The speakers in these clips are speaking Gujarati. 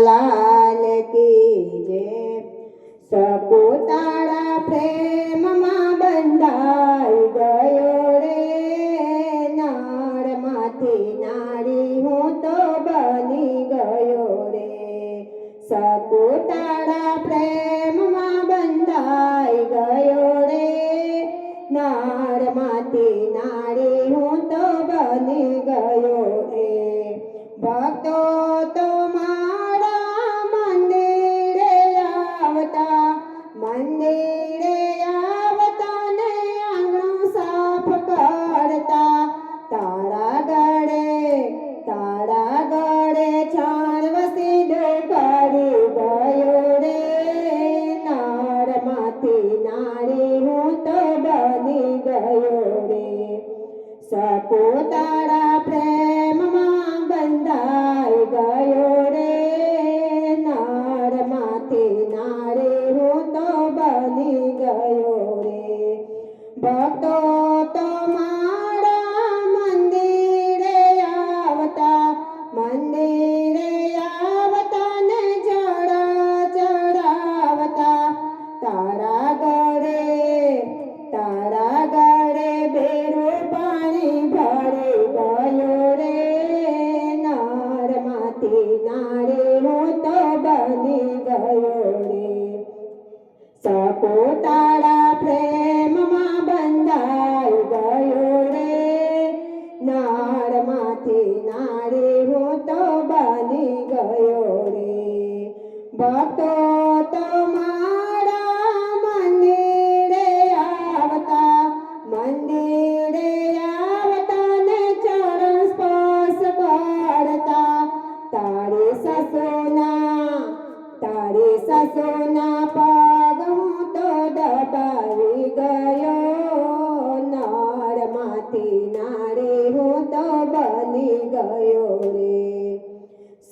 લાલ કી જે સપોતાળા પ્રેમમાં બંધાઈ ગયો રે. નાળમાંથી નાળી હું તો બની ગયો રે. સપોતાળા પ્રેમમાં બંધાઈ ગયો રે. નાળમાંથી નાળી હું તો બની ગયો રે. ભક્તો સપોતારા પ્રેમમાં બંધાઈ ગયો રે. નાળમાંથી નારે હું તો બની ગયો રે. ભક્તો નાળમાંથી નાળી હું તો બની ગયો રે સપોતાળા પ્રેમમાં બંધાઈ ગયો રે નાળમાંથી નાળી હું તો બની ગયો રે ભક્તો તારી સસુના પગ હું તો દબાવી ગયો. નાળમાંથી નાળી હું તો બની ગયો રે.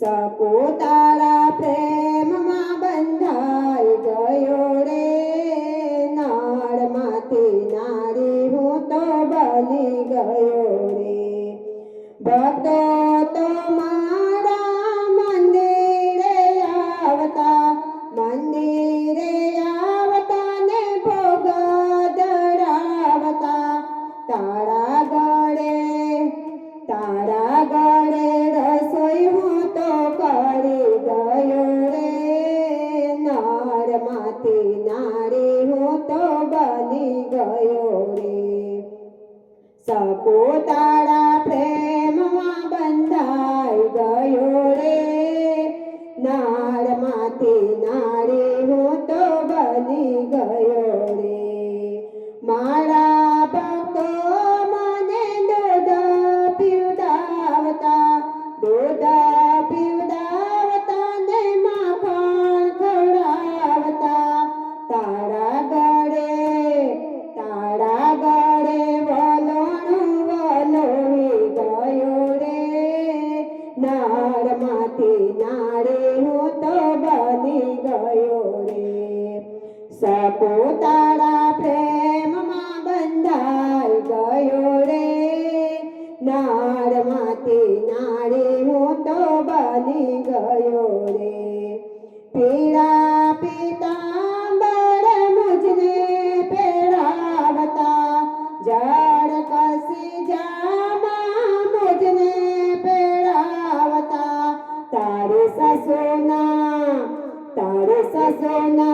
સપોતારા પ્રેમમાં બંધાઈ ગયો રે. નાળમાંથી નારી હું તો બની ગયો રે. ભક્તો તો બની ગયો રે. સપોતાળા સપોતાળા પ્રેમમાં બંધાઈ ગયો રે. નાળી હું તો બની ગયો રે. પીળા પિતાંબર મુજને પહેરાવતા જળ કસી જામા મુજને પહેરાવતા તારે સસોના તારે સસોના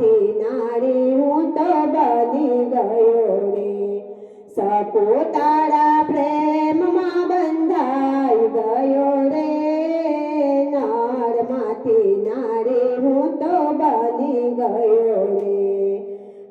નાળમાંથી નારી હું તો બની ગયો રે. સપોતાળા પ્રેમમાં બંધાઈ ગયો રે. નારમાંથી માંથી નારી હું તો બની ગયો રે.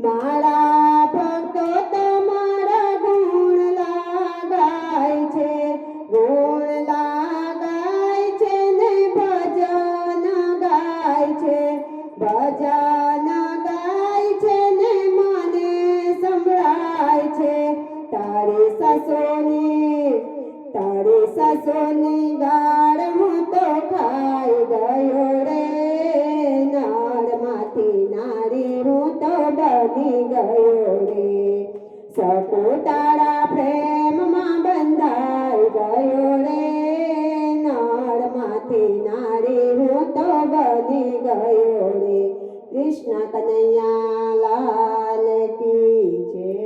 મારા ભક્તો તમારા ગુણ લાગાય છે. ગુણ જાય છે? તારે સસોની, તારી સસોની ગાળ હું તો ખાઈ ગયો રે. નાળમાંથી નારી હું તો બની ગયો રે. સપુ તારા પ્રેમમાં બંધાઈ ગયો રે. નાળમાંથી નારી હું તો બની ગયો રે. કૃષ્ણ કનૈયા લાલ કી જય.